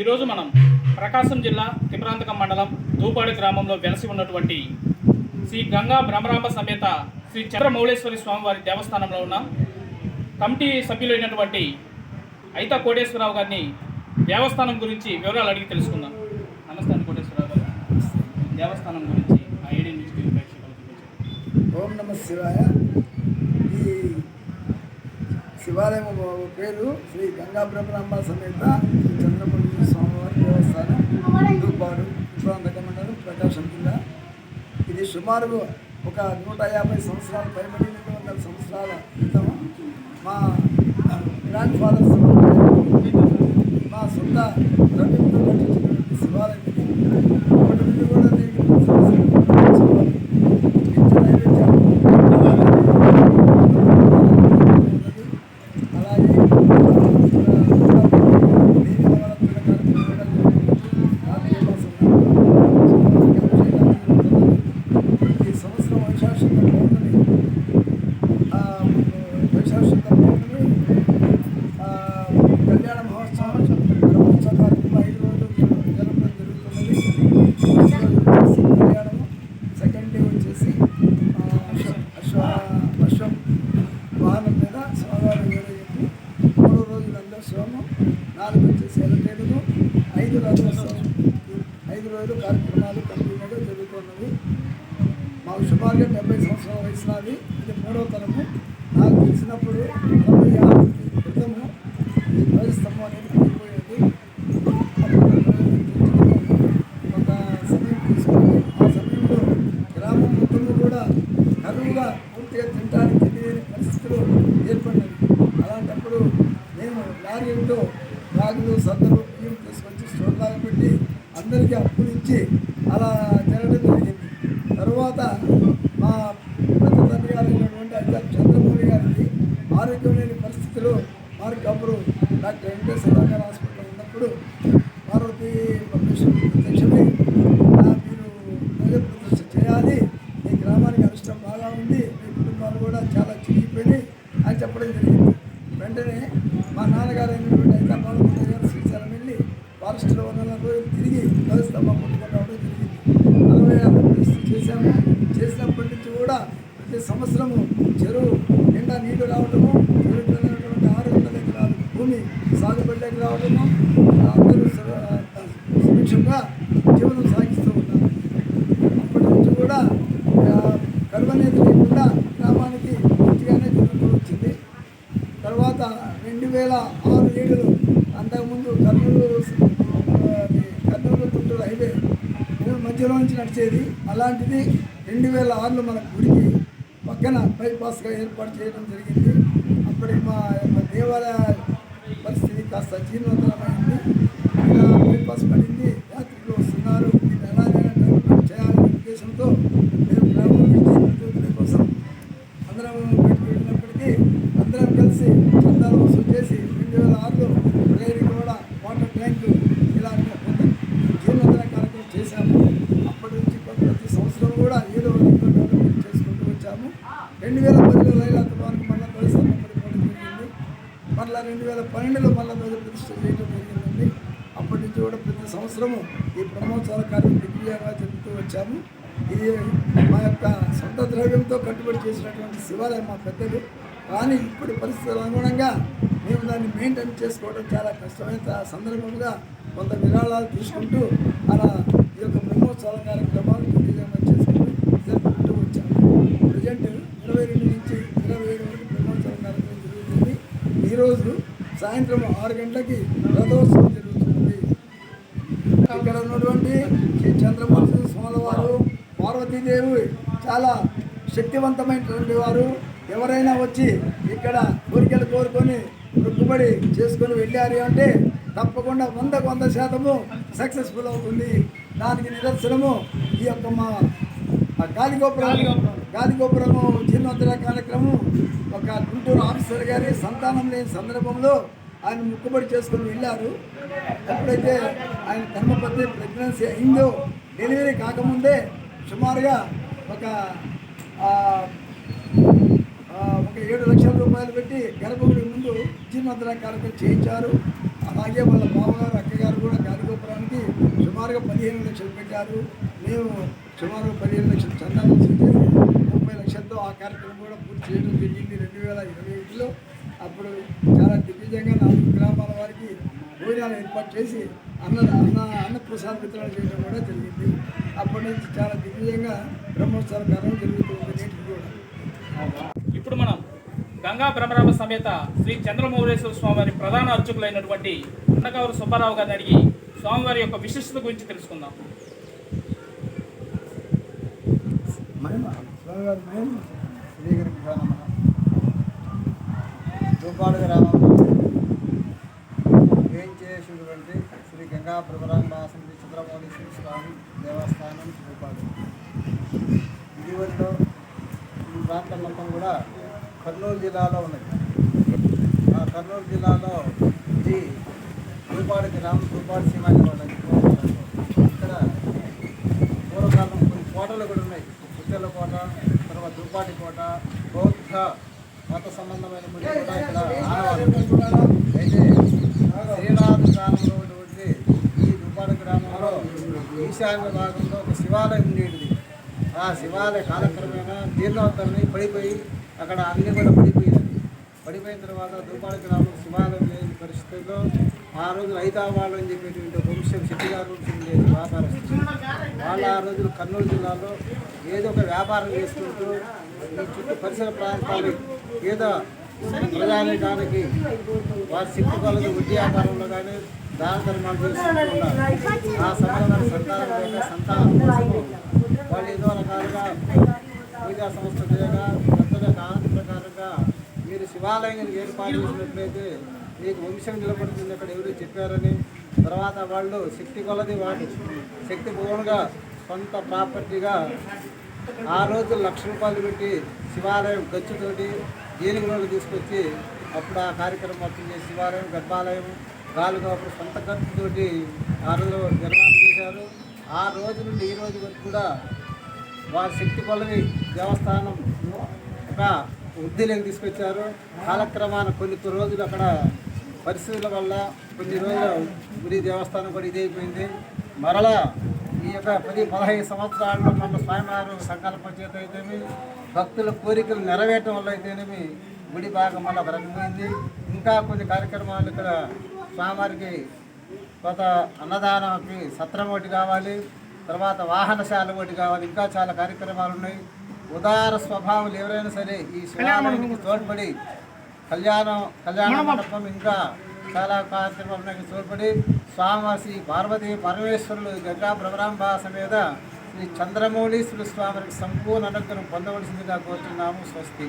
ఈరోజు మనం ప్రకాశం జిల్లా తిప్రాంతకం మండలం దూపాడు గ్రామంలో వెలసి ఉన్నటువంటి శ్రీ గంగా భ్రమరాంబ సమేత శ్రీ చంద్రమౌళేశ్వరి స్వామివారి దేవస్థానంలో ఉన్న. కమిటీ సభ్యులైనటువంటి అయితా కోటేశ్వరరావు గారిని దేవస్థానం గురించి వివరాలు అడిగి తెలుసుకుందాం. నమస్తే కోటేశ్వరరావు గారు. దేవస్థానం గురించి ఐడి న్యూస్ ఓం నమ శివాయ. ఈ శివాలయం పేరు శ్రీ గంగా బ్రహ్మరాంబ సమేత శ్రీ చంద్రమౌళి స్వామివారి దేవస్థానం దూపాడు ప్రాంతక మండలం ప్రకాశం జిల్లా ఇది సుమారు ఒక నూట యాభై సంవత్సరాల పైబడి రెండు వందల సంవత్సరాల క్రితం మా గ్రాండ్ ఫాదర్స్ మా సొంత ద్రవ్యంతో కట్టించినటువంటి శివాలయం ఇది అప్పటి నుండి కూడా నేను శివాలయం ఈ సంవత్సరం వైశాఖ పౌర్ణమి వైశాఖ పౌర్ణమి కళ్యాణ మహోత్సవం బ్రహ్మోత్సవ కార్యక్రమం ఐదు రోజులు జరపడం జరుగుతున్నది కళ్యాణము సెకండ్ డే వచ్చేసి ఆ, అశ్వ అశ్వ అశ్వం వాహనం మీద స్వామివారి ఊరేగింపు మూడు రోజులు అందరూ శివము నాలుగు వచ్చేసి ఎలటేడులు ఐదు రథోత్సవం ఐదు కార్యక్రమాలు కంటిన్యూగా జరుగుతున్నవి. మాకు సుమారుగా డెబ్బై సంవత్సరాల వయసు నాది. ఇది మూడవ తరము నాకు తెలిసినప్పుడు నలభై ఆరు క్రితము ఈ ధ్వజస్తంభం అనేది అప్పులు ఇచ్చి అలా జరగడం జరిగింది. తరువాత మా పెద్ద తండ్రి గారు అయినటువంటి అధ్యాప చంద్రమౌళి గారికి ఆరోగ్యం లేని పరిస్థితిలో వారికి అప్పుడు డాక్టర్ వెంకటేశ్వర హాస్పిటల్ ఉన్నప్పుడు పార్వతి పరమేశ్వరుడు ప్రత్యక్షమై "ఆ, మీరు ప్రజల ప్రతిష్ట చేయాలి మీ గ్రామానికి అరిష్టం బాగా ఉంది మీ కుటుంబాలు కూడా చాలా చిరిగిపోయినాయి అని చెప్పడం జరిగింది వెంటనే మా నాన్నగారు అయినటువంటి అయితే బాలముద్ర గారు శ్రీశైలం వెళ్ళి ఫారెస్ట్లో ఉన్న రోజులు తిరిగి ధ్వజస్తంభం పట్టుకొని రావడం జరిగింది అరవై ఆరు ప్రతిష్ట చేశాము చేసినప్పటి నుంచి కూడా ప్రతి సంవత్సరము చెరువు నిండా నీళ్ళు రావడము చెరువుటువంటి ఆరు వందల ఎకరాలు భూమి సాగుబడిలోకి రావడము అందరూ సుభిక్షంగా జీవనం సాగిస్తూ ఉన్నారు. అప్పటి నుంచి కూడా కరువనేది లేకుండా గ్రామానికి మంచిగానే జరుగుతూ వచ్చింది. తర్వాత రెండు వేల ఆరు ఏడులో అంతకుముందు కర్నూలు కర్నూలు గుంటూరు హైవే మధ్యలో నుంచి నడిచేది. అలాంటిది రెండు వేల ఆరులో మనకు గుడికి పక్కన బైపాస్గా ఏర్పాటు చేయడం జరిగింది. అప్పుడు మా యొక్క దేవాలయ పరిస్థితి కాస్త జీర్ణోత్తరమైంది ఇలా బైపాస్ పడింది. యాత్రికులు వస్తున్నారు దీన్ని ఎలాగైనా డెవలప్మెంట్ చేయాలనే ఉద్దేశంతో మేము గ్రామం నుంచి అభివృద్ధి కోసం అందరం బయటకు వెళ్ళినప్పటికీ అందరం కలిసి చందాలు వసూలు చేసి రెండు వేల ఆరులో రైలు కూడా వాటర్ ట్యాంకు ఇలాంటి కొంత జీర్ణోద్ధరణ కార్యక్రమం చేశాము అప్పటి నుంచి కొంత ప్రతి సంవత్సరం కూడా ఏదో ఒక రకంగా డెవలప్మెంట్ చేసుకుంటూ వచ్చాము రెండు వేల పదిలో లైలా తుఫాన్కి మళ్ళీ ధ్వజస్తంభం జరిగింది. మళ్ళీ రెండు వేల పన్నెండులో మళ్ళీ ధ్వజ ప్రతిష్ట చేయడం జరిగిందండి. అప్పటి నుంచి కూడా ప్రతి సంవత్సరము ఈ బ్రహ్మోత్సవాల కార్యం దిగ్విజయంగా జరుపుతూ వచ్చాము. ఇది మా యొక్క సొంత ద్రవ్యంతో కట్టుబడి చేసినటువంటి శివాలయం మా పెద్దలు కానీ ఇప్పటి పరిస్థితుల అనుగుణంగా మేము దాన్ని మెయింటైన్ చేసుకోవడం చాలా కష్టమైన సందర్భంగా కొంత విరాళాలు తీసుకుంటూ అలా ఈ యొక్క బ్రహ్మోత్సవాల కార్యక్రమం దిగ్విజయంగా చేసుకుంటూ జరుపుకుంటూ వచ్చాము ప్రజెంట్ ఇరవై రెండు నుంచి ఇరవై ఏడు వరకు బ్రహ్మోత్సవం కార్యక్రమం జరుగుతుంది రోజు సాయంత్రం ఆరు గంటలకి రథోత్సవం జరుగుతుంది. ఇక్కడ ఉన్నటువంటి శ్రీ చంద్రమోహన్ స్వామివారు పార్వతీదేవి చాలా శక్తివంతమైనటువంటి వారు. ఎవరైనా వచ్చి ఇక్కడ కోరికలు కోరుకొని రుక్కుబడి చేసుకొని వెళ్ళారు అంటే తప్పకుండా వందకు వంద శాతము సక్సెస్ఫుల్ అవుతుంది. దానికి నిదర్శనము ఈ యొక్క మా ఆ గాలిగోపురం గాలిగోపురం. గాలిగోపురము జీర్ణోత్తర కార్యక్రమం ఒక గుంటూరు ఆఫీసర్ గారి సంతానం లేని సందర్భంలో ఆయన ముక్కుబడి చేసుకుని వెళ్ళారు. ఎప్పుడైతే ఆయన ధర్మపత్ని ప్రెగ్నెన్సీ అయిందో డెలివరీ కాకముందే సుమారుగా ఒక ఒక ఏడు లక్షల రూపాయలు పెట్టి గర్భగుడి ముందు జీర్ణోత్తర కార్యక్రమం చేయించారు. అలాగే వాళ్ళ బావగారు అక్కగారు కూడా సుమారుగా పదిహేను లక్షలు పెట్టారు. మేము సుమారు పదిహేను లక్షలు చందా ముప్పై లక్షలతో ఆ కార్యక్రమం కూడా పూర్తి చేయడం జరిగింది రెండు వేల ఇరవై ఒకటిలో అప్పుడు చాలా దిగ్విజయంగా నాలుగు గ్రామాల వారికి భోజనాలు ఏర్పాటు చేసి అన్న అన్న అన్నప్రసాద వితరణ చేయడం కూడా జరిగింది. అప్పటి నుంచి చాలా దిగ్విజయంగా బ్రహ్మోత్సవాల కార్యం జరుగుతుంది నేటికి కూడా. ఇప్పుడు మనం గంగా బ్రహ్మరామ సమేత శ్రీ చంద్రమౌళేశ్వర స్వామివారి ప్రధాన అర్చకులైనటువంటి అన్నగారు సుబ్బారావు గారిని అడిగి స్వామివారి యొక్క విశిష్టత గురించి తెలుసుకుందాం స్వామివారి మేము శ్రీగిరిభ్యో నమ దూపాడు గ్రామంలో వేయించేసినటువంటి శ్రీ గంగా ప్రభరాంబాసం చంద్రమౌళీశ్వర స్వామి దేవస్థానం దూపాడు ఇదివరలో ఈ ప్రాంతం మొత్తం కూడా కర్నూలు జిల్లాలో ఉన్నది ఆ కర్నూలు జిల్లాలో ఇది దూపాడు గ్రామం దూపాడు సీమాంధ్ర వాళ్ళకి ఇక్కడ పూర్వకాలం కొన్ని కోటలు కూడా ఉన్నాయి పుట్టెల కోట తర్వాత దుర్పాటి కోట బౌద్ధ మత సంబంధమైన గుడి కూడా ఇక్కడ అయితే శ్రీనాథ కాలంలో ఉన్నటువంటి ఈ దుర్పాటి గ్రామంలో ఈశాన్య భాగంలో ఒక శివాలయం ఉండేది. ఆ శివాలయ కాలక్రమేణా జీర్ణోత్తరని పడిపోయి అక్కడ అన్ని కూడా పడిపోయింది పడిపోయిన తర్వాత దుర్పాటి గ్రామం శివాలయం లేని పరిస్థితుల్లో ఆ రోజు హైదరాబాద్ అని చెప్పేటువంటి వంశం శెట్టి గారు ఉండేది వ్యాపారస్తులు. వాళ్ళు ఆ రోజులు కర్నూలు జిల్లాలో ఏదో ఒక వ్యాపారం చేసుకుంటూ ఈ చుట్టూ పరిసర ప్రాంతాలు ఏదో ప్రజానికానికి వారి శక్తి కొలది వడ్డీ వ్యాపారంలో కానీ దాన ధర్మాలు చేసుకుంటూ ఆ సమయంలో సంతానం లేక సంతానం కోసము వాళ్ళు ఏదో రకాలుగా పూజా సంస్థ చేయగా కాలం ప్రకారంగా మీరు శివాలయం ఏర్పాటు చేసినట్లయితే మీకు వంశం నిలబడుతుంది అక్కడ ఎవరు చెప్పారని తర్వాత వాళ్ళు శక్తి కొలది వాటి శక్తి భూములుగా సొంత ప్రాపర్టీగా ఆ రోజు లక్ష రూపాయలు పెట్టి శివాలయం ఖర్చుతోటి జీలింగంలోకి తీసుకొచ్చి అప్పుడు ఆ కార్యక్రమం మొత్తం చేసి శివాలయం గర్భాలయం గాలిగోపురం సొంత ఖర్చుతోటి ఆ రోజు నిర్మాణం చేశారు. ఆ రోజు నుండి ఈ రోజు వరకు కూడా వారి శక్తి కొలది దేవస్థానం ఒక వృద్ధిలోకి తీసుకొచ్చారు. కాలక్రమాన కొన్ని రోజులు అక్కడ పరిస్థితుల వల్ల కొన్ని రోజులు గుడి దేవస్థానం కూడా ఇదైపోయింది మరలా ఈ యొక్క పది పదహైదు సంవత్సరాల్లో మన స్వామివారు సంకల్పం చేత అయితేమి భక్తుల కోరికలు నెరవేరటం వల్ల అయితేనేమి గుడి భాగం వల్ల రకమైంది ఇంకా కొన్ని కార్యక్రమాలు ఇక్కడ స్వామివారికి కొత్త అన్నదానానికి సత్రం ఒకటి కావాలి తర్వాత వాహనశాల ఒకటి కావాలి ఇంకా చాలా కార్యక్రమాలు ఉన్నాయి. ఉదార స్వభావాలు ఎవరైనా సరే ఈ శివాలయానికి తోడ్పడి కళ్యాణం కళ్యాణ మండపం ఇంకా చాలా కార్యక్రమాలకు తోడ్పడి స్వామివారి పార్వతీ పరమేశ్వరులు గంగా భ్రమరాంబ సమేత శ్రీ చంద్రమౌళీశ్వర స్వామికి సంపూర్ణ అనుగ్రహం పొందవలసిందిగా కోరుతున్నాము స్వస్తి.